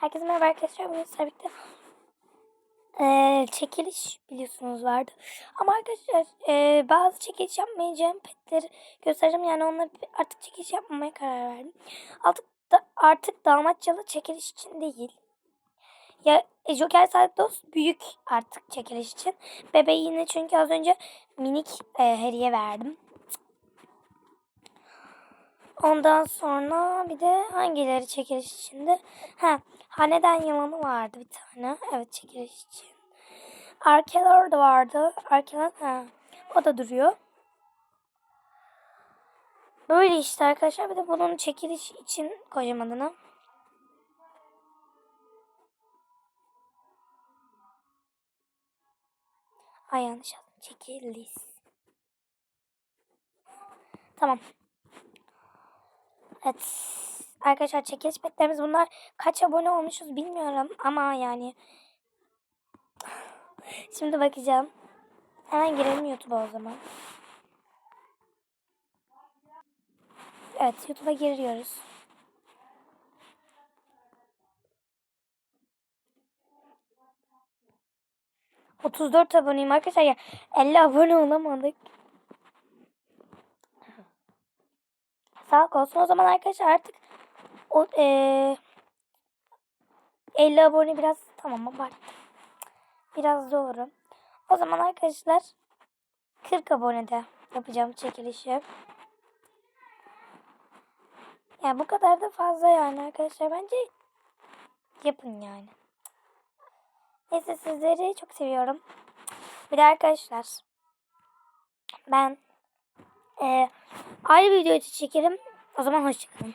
Herkese merhaba arkadaşlar. Bugün sizlerle birlikte eee, çekiliş biliyorsunuz vardı. Ama arkadaşlar eee, bazı çekiliş yapmayacağım petleri göstereceğim. Yani onları artık çekiliş yapmamaya karar verdim. Artık da, artık damatçalı çekiliş için değil. Ya e, Joker Sadık Dost büyük artık çekiliş için. Bebeğine çünkü az önce minik e, hediye verdim. Ondan sonra bir de hangileri çekiliş içinde? Ha, Haneden yılanı vardı bir tane. Evet çekiliş için. Arkeler de vardı. Arkeler ha, o da duruyor. Böyle işte arkadaşlar. Bir de bunun çekiliş için koyacağım adını. Ay yanlış yazdım. Çekiliş. Tamam. Evet. Arkadaşlar çekiliş petlerimiz bunlar. Kaç abone olmuşuz bilmiyorum ama yani. Şimdi bakacağım. Hemen girelim YouTube'a o zaman. Evet YouTube'a giriyoruz. Otuz dört aboneyim arkadaşlar ya 50 abone olamadık. Sağlık olsun. O zaman arkadaşlar artık o eee 50 abone biraz tamam abarttım. Biraz doğru. O zaman arkadaşlar 40 abonede yapacağım çekilişi. Yani bu kadar da fazla yani arkadaşlar. Bence yapın yani. Neyse sizleri çok seviyorum. Bir de arkadaşlar ben eee ayrı bir video çekerim. O zaman hoşçakalın.